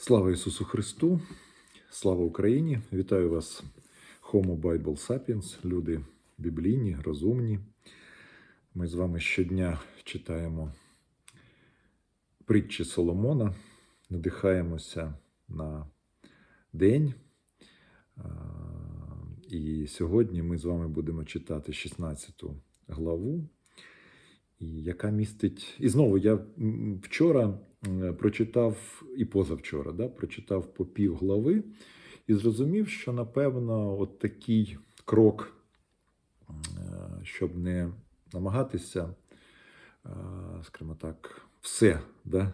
Слава Ісусу Христу! Слава Україні! Вітаю вас, Homo Bible Sapiens, люди біблійні, розумні. Ми з вами щодня читаємо притчі Соломона, надихаємося на день. І сьогодні ми з вами будемо читати 16 главу, яка містить. І знову я вчора прочитав і позавчора, да, прочитав по пів глави і зрозумів, що напевно от такий крок, е, щоб не намагатися, е, скажімо так, все да,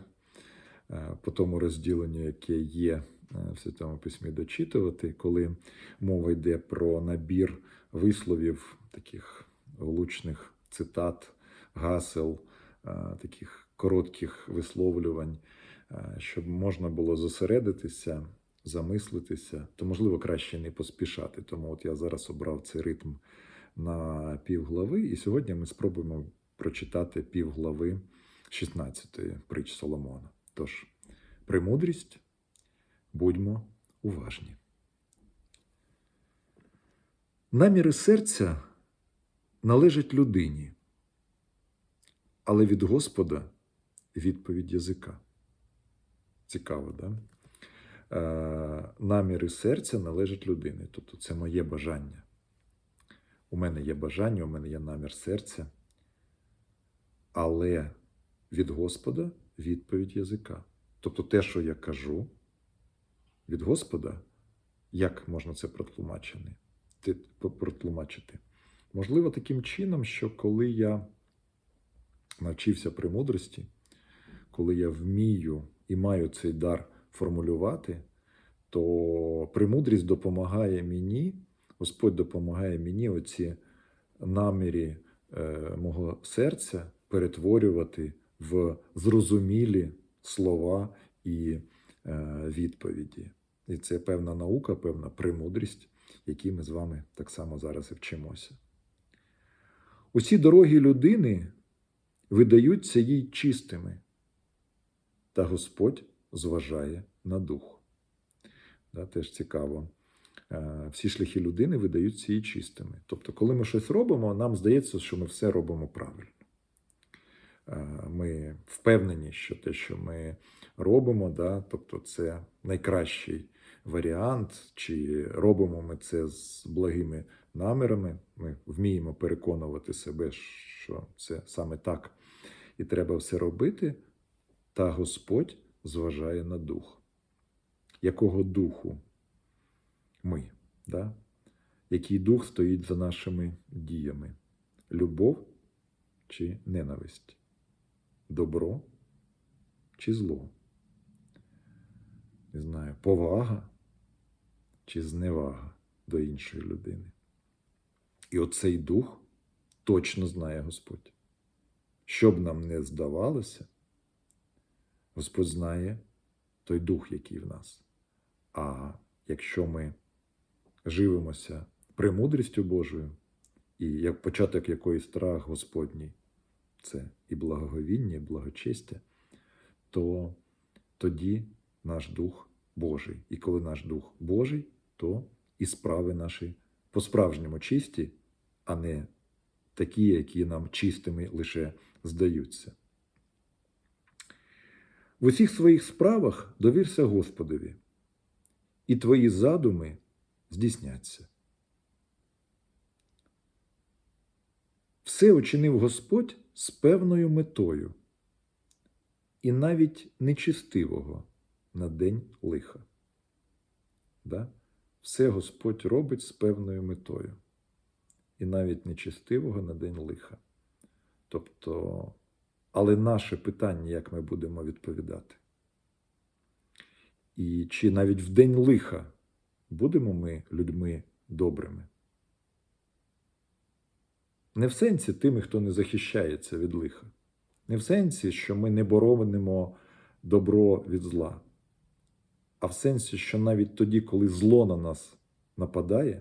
е, по тому розділенню, яке є е, в Святому Письмі дочитувати, коли мова йде про набір висловів, таких влучних цитат, гасел, е, таких коротких висловлювань, е, щоб можна було зосередитися, замислитися, то можливо краще не поспішати. Тому от я зараз обрав цей ритм на півглави, і сьогодні ми спробуємо прочитати півглави 16-ї притч Соломона. Тож, премудрість, будьмо уважні. Наміри серця належать людині, але від Господа відповідь язика. Цікаво, да? Е, наміри серця належать людині. Тобто це моє бажання. У мене є бажання, у мене є намір серця. Але від Господа відповідь язика. Тобто те, що я кажу від Господа, як можна це протлумачити? Можливо, таким чином, що коли я навчився премудрості, коли я вмію і маю цей дар формулювати, то премудрість допомагає мені, Господь допомагає мені оці намірі е, мого серця перетворювати в зрозумілі слова і е, відповіді. І це певна наука, певна премудрість, якій ми з вами так само зараз і вчимося. Усі дороги людини видаються їй чистими, та Господь зважає на дух. Да, теж цікаво. Е, Всі шляхи людини видаються їй чистими. Тобто, коли ми щось робимо, нам здається, що ми все робимо правильно. Е, Ми впевнені, що те, що ми робимо, да, тобто це найкращий варіант, чи робимо ми це з благими намірами. Ми вміємо переконувати себе, що це саме так і треба все робити, та Господь зважає на дух. Якого духу ми? Да? Який дух стоїть за нашими діями? Любов чи ненависть? Добро чи зло? Не знаю, повага чи зневага до іншої людини. І оцей дух точно знає Господь. Що б нам не здавалося, Господь знає той дух, який в нас. А якщо ми живемося премудрістю Божою, і як початок якої страх Господній, це і благоговіння, і благочестя, то тоді наш дух Божий. І коли наш дух Божий, то і справи наші по-справжньому чисті, а не такі, які нам чистими лише здаються. В усіх своїх справах довірся Господові, і твої задуми здійсняться. Все учинив Господь з певною метою, і навіть нечистивого на день лиха. Да? Все Господь робить з певною метою, і навіть нечистивого на день лиха. Тобто, але наше питання, як ми будемо відповідати. І чи навіть в день лиха будемо ми людьми добрими? Не в сенсі тими, хто не захищається від лиха, не в сенсі, що ми не боронимо добро від зла, а в сенсі, що навіть тоді, коли зло на нас нападає,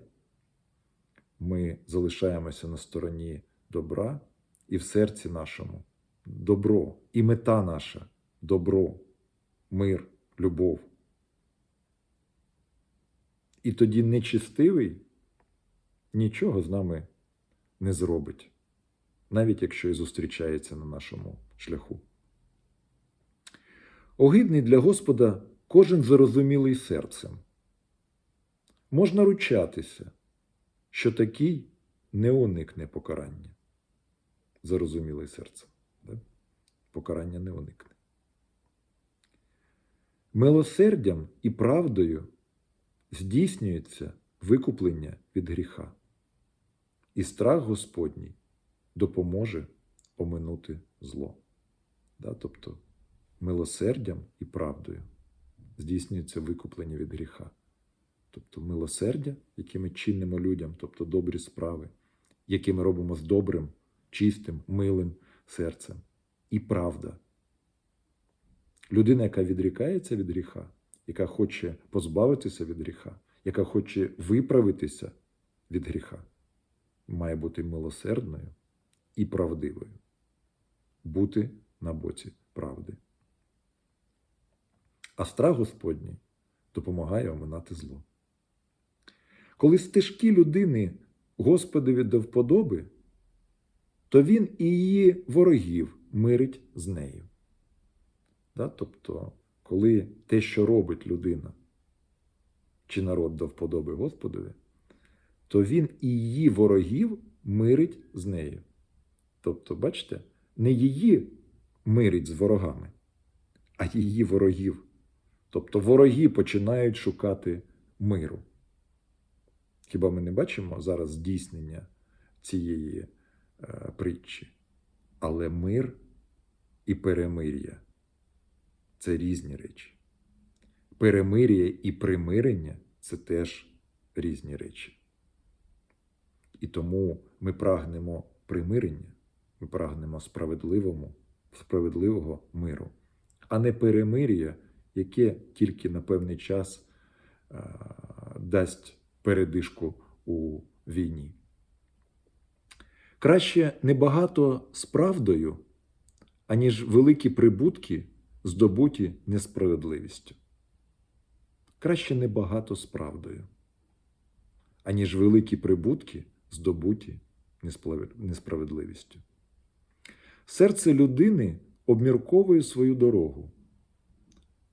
ми залишаємося на стороні добра і в серці нашому добро, і мета наша добро, мир, любов, І тоді нечистивий нічого з нами не зробить, навіть якщо і зустрічається на нашому шляху. Огидний для Господа кожен зарозумілий серцем. Можна ручатися, що такий не уникне покарання. Зарозумілий серцем. Покарання не уникне. Милосердям і правдою здійснюється викуплення від гріха, і страх Господній допоможе оминути зло. Да? Тобто милосердям і правдою здійснюється викуплення від гріха. Тобто милосердя, яке ми чинимо людям, тобто добрі справи, які ми робимо з добрим, чистим, милим серцем, і правда. Людина, яка відрікається від гріха, яка хоче позбавитися від гріха, яка хоче виправитися від гріха, має бути милосердною і правдивою, бути на боці правди. А страх Господній допомагає оминати зло. Коли стежки людини Господові до вподоби, то він і її ворогів мирить з нею. Да? Тобто, коли те, що робить людина чи народ до вподоби Господові, то він і її ворогів мирить з нею. Тобто, бачите, не її мирить з ворогами, а її ворогів. Тобто вороги починають шукати миру. Хіба ми не бачимо зараз здійснення цієї е, притчі? Але мир і перемир'я це різні речі. Перемир'я і примирення це теж різні речі. І тому ми прагнемо примирення, ми прагнемо справедливому, справедливого миру, а не перемир'я, яке тільки на певний час е, дасть передишку у війні. Краще небагато з правдою, аніж великі прибутки, здобуті несправедливістю. Краще небагато з правдою, аніж великі прибутки, здобуті несправедливістю. Серце людини обмірковує свою дорогу,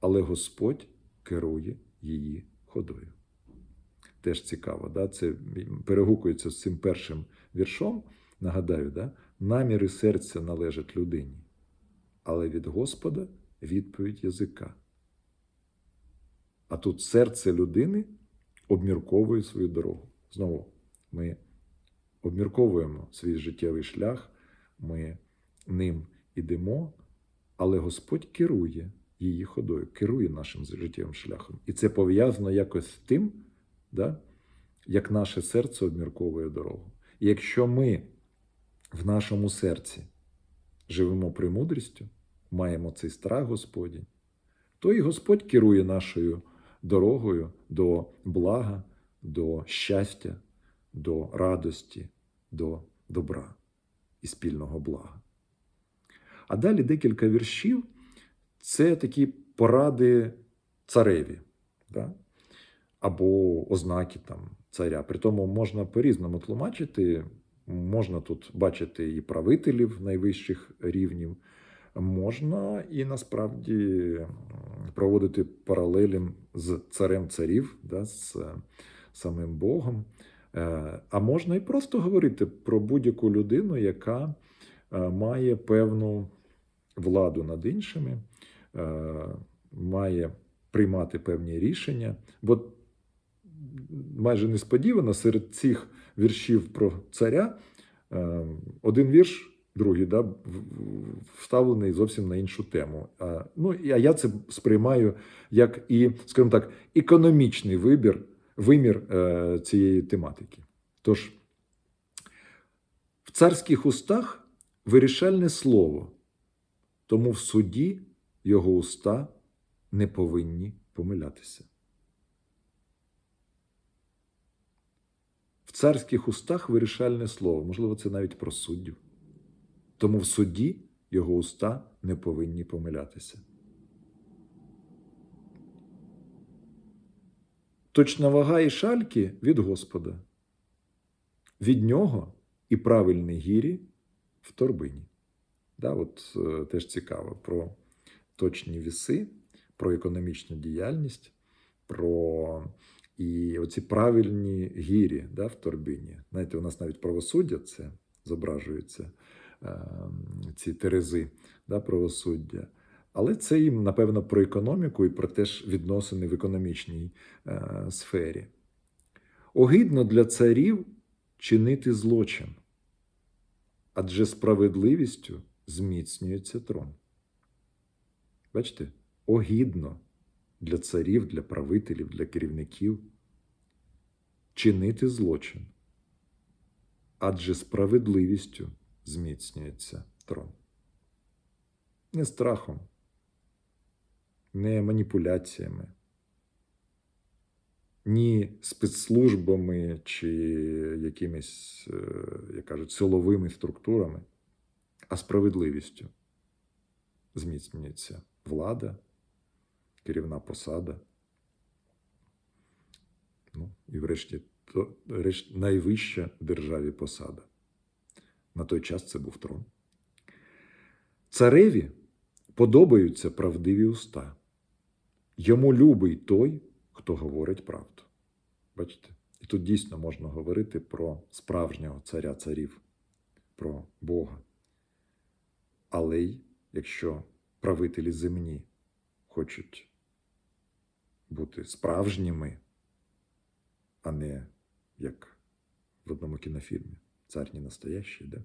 але Господь керує її ходою теж цікаво. Да? Це перегукується з цим першим віршом. Нагадаю, да? наміри серця належать людині, але від Господа відповідь язика. А тут серце людини обмірковує свою дорогу. Знову ми обмірковуємо свій життєвий шлях, ми ним ідемо, але Господь керує її ходою, керує нашим життєвим шляхом. І це пов'язано якось з тим да? як наше серце обмірковує дорогу. І якщо ми в нашому серці живемо премудрістю, маємо цей страх Господній, то і Господь керує нашою дорогою до блага, до щастя, до радості, до добра і спільного блага. А далі декілька віршів це такі поради цареві. Да? або ознаки там царя. Притому можна по-різному тлумачити. Можна тут бачити і правителів найвищих рівнів, можна і насправді проводити паралелі з царем царів, да, з самим Богом. Е, а можна і просто говорити про будь-яку людину, яка е, має певну владу над іншими, е, має приймати певні рішення. Бо майже несподівано серед цих віршів про царя е, один вірш, другий, да, вставлений зовсім на іншу тему. А, ну, А я це сприймаю як і, скажімо так, економічний вибір, вимір е, цієї тематики. Тож, в царських устах вирішальне слово, тому в суді його уста не повинні помилятися. В царських устах вирішальне слово, можливо, це навіть про суддів. Тому в суді його уста не повинні помилятися. точна вага і шальки від Господа. Від нього і правильний гірі в торбині. Да, от е, теж цікаво про точні віси, про економічну діяльність, про і оці правильні гірі да, в торбині. Знаєте, у нас навіть правосуддя це зображується, ці терези да, правосуддя. Але це їм, напевно, про економіку і про теж відносини в економічній е, сфері. Огидно для царів чинити злочин, адже справедливістю зміцнюється трон. Бачите, огідно для царів, для правителів, для керівників чинити злочин, адже справедливістю зміцнюється трон. Не страхом, не маніпуляціями, ні спецслужбами чи якимись, е, як кажуть, силовими структурами, а справедливістю зміцнюється влада, керівна посада. Ну, і врешті, то, решт, найвища державі посада. На той час це був трон. Цареві подобаються правдиві уста. Йому любий той, хто говорить правду. Бачите? І тут дійсно можна говорити про справжнього царя царів, про Бога. Але й якщо правителі земні хочуть бути справжніми, а не як в одному кінофільмі Цар не настоящий, да?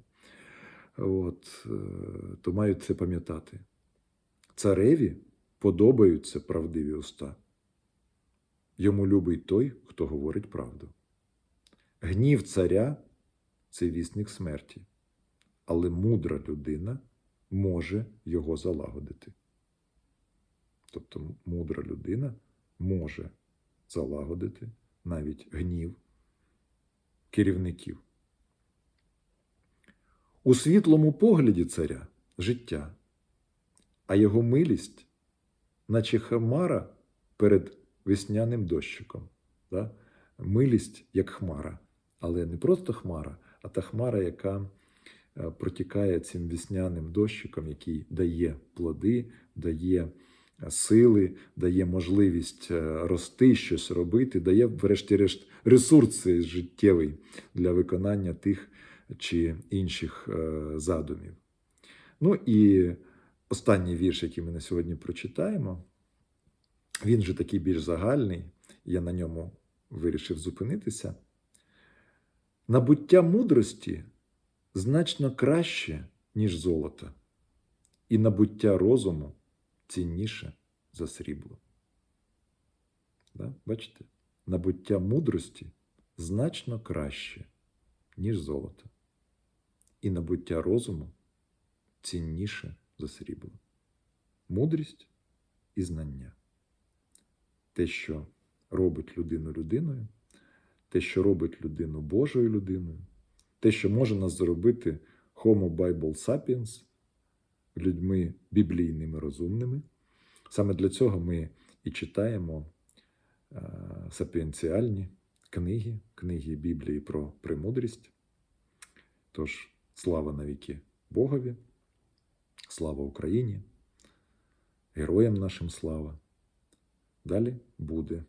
От, е, то мають це пам'ятати. Цареві подобаються правдиві уста. Йому любий той, хто говорить правду. Гнів царя це вісник смерті, але мудра людина може його залагодити. Тобто мудра людина може залагодити навіть гнів керівників. У світлому погляді царя життя, а його милість, наче хмара перед весняним дощиком. Да? Милість як хмара, але не просто хмара, а та хмара, яка е, протікає цим весняним дощиком, який дає плоди, дає е, сили, дає можливість е, рости, щось робити, дає, врешті-решт, ресурс цей життєвий для виконання тих чи інших задумів. Ну і останній вірш, який ми на сьогодні прочитаємо, він же такий більш загальний, я на ньому вирішив зупинитися. Набуття мудрості значно краще, ніж золото, і набуття розуму цінніше за срібло. Да? Бачите? Набуття мудрості значно краще, ніж золото, і набуття розуму цінніше за срібло. Мудрість і знання. Те, що робить людину людиною, те, що робить людину Божою людиною, те, що може нас зробити Homo Bible Sapiens, людьми біблійними розумними. Саме для цього ми і читаємо е, сапіенціальні книги, книги Біблії про премудрість. Тож, слава навіки Богові, слава Україні, героям нашим слава. Далі буде.